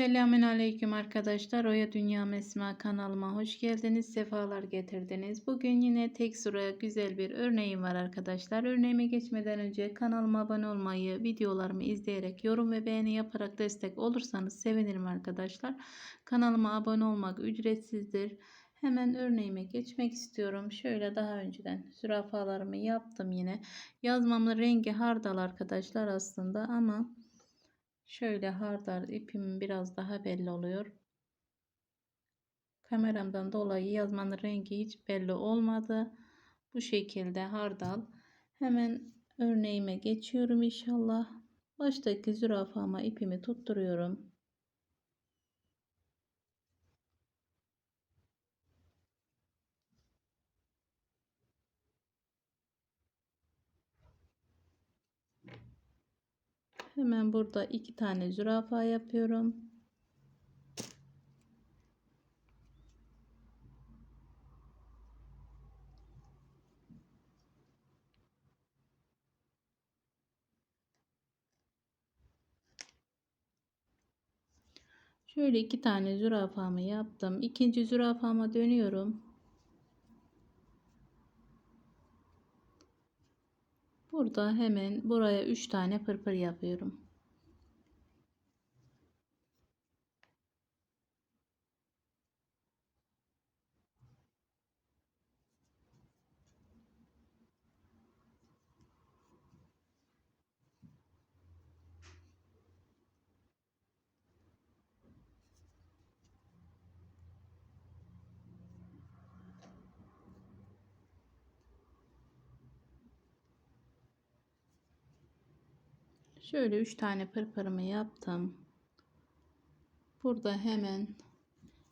Selamün aleyküm arkadaşlar. Oya Dünya Mesma kanalıma hoş geldiniz. Sefalar getirdiniz. Bugün yine tek sıra güzel bir örneğim var arkadaşlar. Örneğime geçmeden önce kanalıma abone olmayı, videolarımı izleyerek, yorum ve beğeni yaparak destek olursanız sevinirim arkadaşlar. Kanalıma abone olmak ücretsizdir. Hemen örneğime geçmek istiyorum. Şöyle daha önceden zürafalarımı yaptım yine. Yazmamın rengi hardal arkadaşlar aslında ama Şöyle hardal ipim biraz daha belli oluyor. Kameramdan dolayı yazmanın rengi hiç belli olmadı. Bu şekilde hardal. Hemen örneğime geçiyorum inşallah. Baştaki zürafama ipimi tutturuyorum. Hemen burada iki tane zürafa yapıyorum. Şöyle iki tane zürafamı yaptım. İkinci zürafama dönüyorum. Burada hemen buraya üç tane pırpır yapıyorum. Şöyle üç tane pırpırımı yaptım. Burada hemen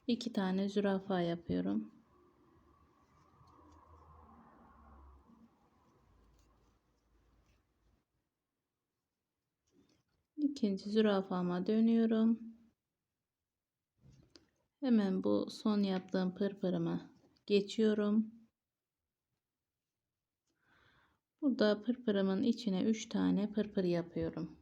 iki tane zürafa yapıyorum. İkinci zürafama dönüyorum. Hemen bu son yaptığım pırpırımı geçiyorum. Burada pırpırımın içine 3 tane pırpır yapıyorum.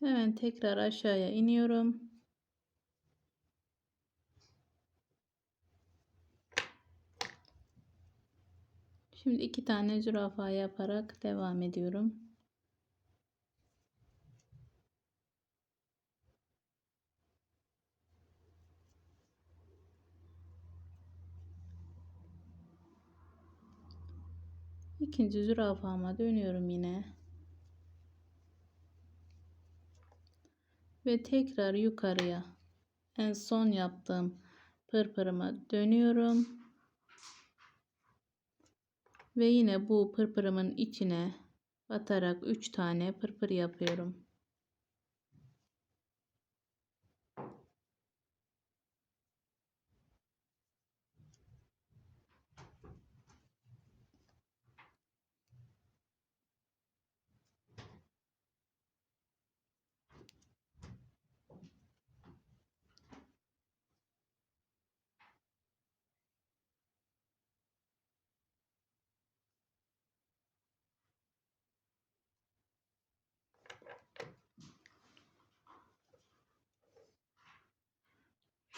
Hemen tekrar aşağıya iniyorum. Şimdi iki tane zürafa yaparak devam ediyorum. İkinci zürafama dönüyorum yine. Ve tekrar yukarıya en son yaptığım pırpırıma dönüyorum ve yine bu pırpırımın içine batarak 3 tane pırpır yapıyorum.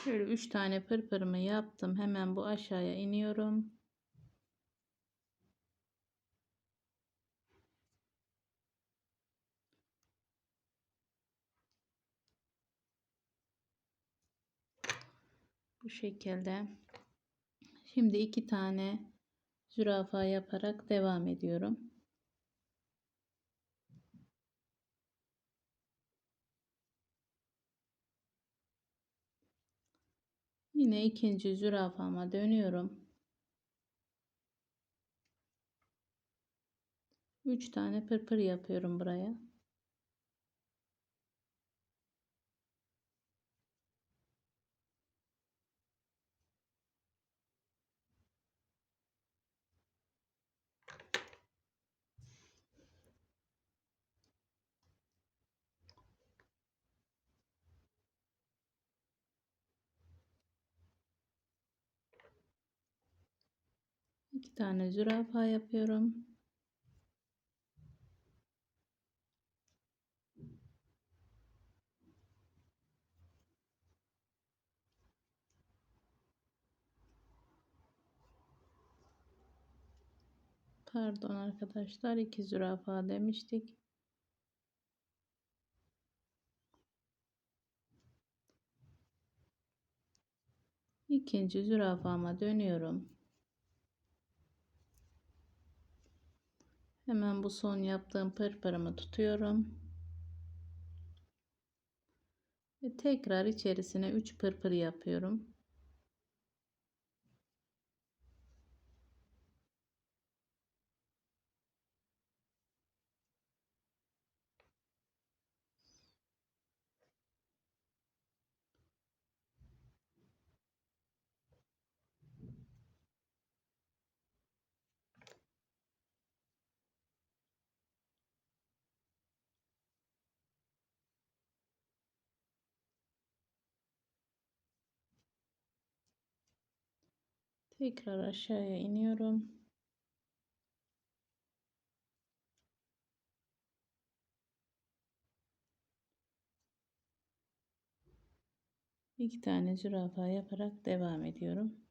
Şöyle 3 tane pırpırımı yaptım. Hemen bu aşağıya iniyorum. Bu şekilde. Şimdi iki tane zürafa yaparak devam ediyorum. Yine ikinci zürafama dönüyorum. 3 tane pırpır yapıyorum buraya. İki tane zürafa yapıyorum. Pardon arkadaşlar iki zürafa demiştik. İkinci zürafama dönüyorum. Hemen bu son yaptığım pırpırımı tutuyorum. Ve tekrar içerisine 3 pırpır yapıyorum. Tekrar aşağıya iniyorum. İki tane zürafa yaparak devam ediyorum.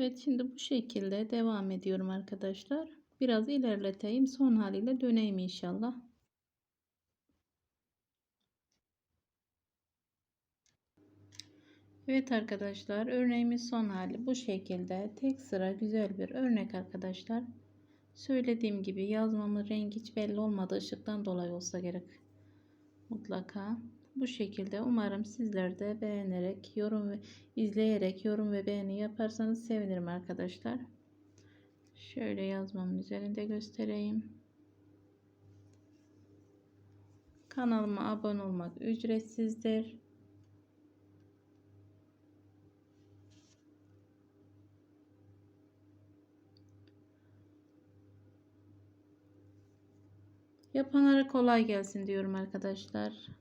Evet şimdi bu şekilde devam ediyorum arkadaşlar. Biraz ilerleteyim son haliyle döneyim inşallah. Evet arkadaşlar örneğimiz son hali bu şekilde tek sıra güzel bir örnek arkadaşlar. Söylediğim gibi yazmamın rengi hiç belli olmadı ışıktan dolayı olsa gerek mutlaka. Bu şekilde umarım sizler de beğenerek, yorum ve izleyerek yorum ve beğeni yaparsanız sevinirim arkadaşlar. Şöyle yazmamın üzerinde göstereyim. Kanalıma abone olmak ücretsizdir. Yapanlara kolay gelsin diyorum arkadaşlar.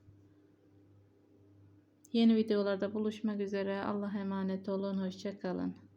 Yeni videolarda buluşmak üzere. Allah'a emanet olun. Hoşçakalın.